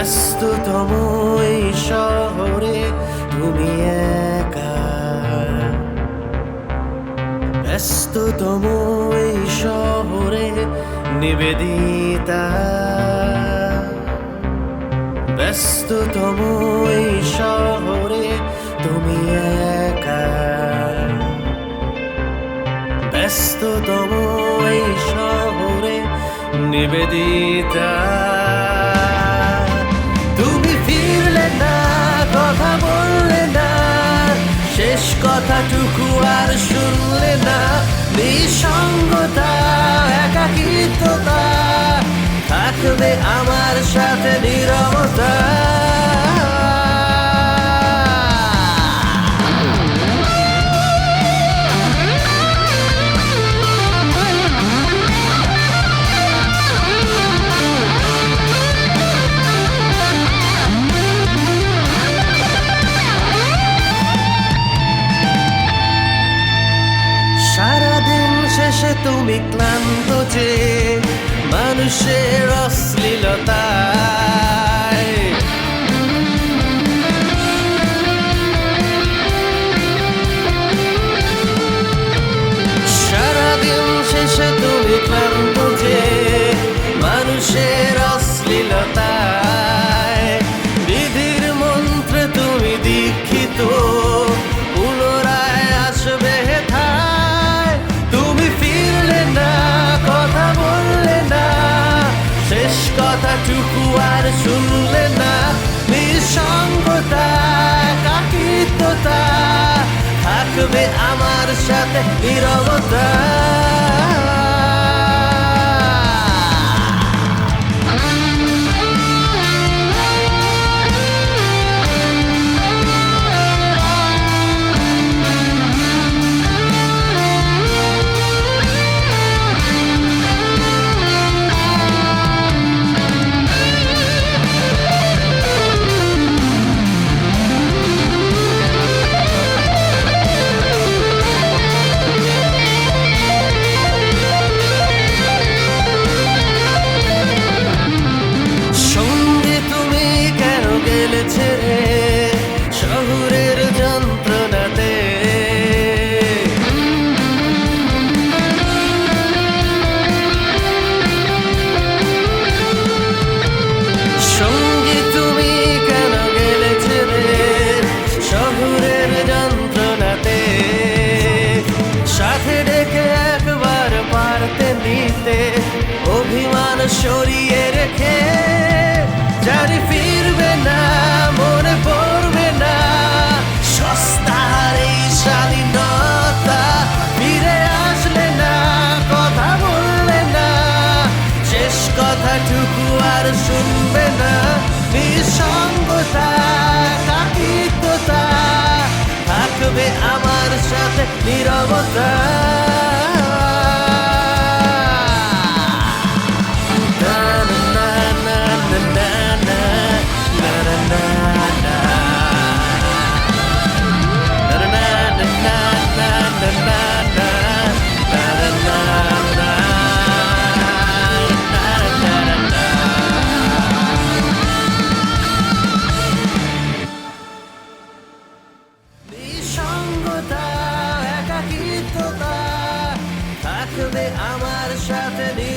ব্যস্ততম এই শহরে তুমি একা। ব্যস্ততম এই শহরে নিবেদিতা। ব্যস্ততম এই শহরে তুমি একা। ব্যস্ততম এই শহরে নিবেদিতা। আর শুনলে না নিঃসঙ্গতা একাকিত্বতা থাকবে আমার সাথে নীরবতা তুমি ক্লান্ত যে মানুষের অশ্লীলতায় শুনলে না? নিঃসঙ্গতা কাকিত্বতা থাকবে আমার সাথে নীরবতা অভিমান সরিয়ে রেখে, জানি ফিরবে না, মনে পড়বে না। সস্তার এই স্বাধীনতা ফিরে আসলে না, কথা বললে না। শেষ কথাটুকু আর শুনবে না, নিঃসঙ্গতা, কাকিত্বতা। থাকবে আমার সাথে নীরবতা। থাকবে আমার সাথে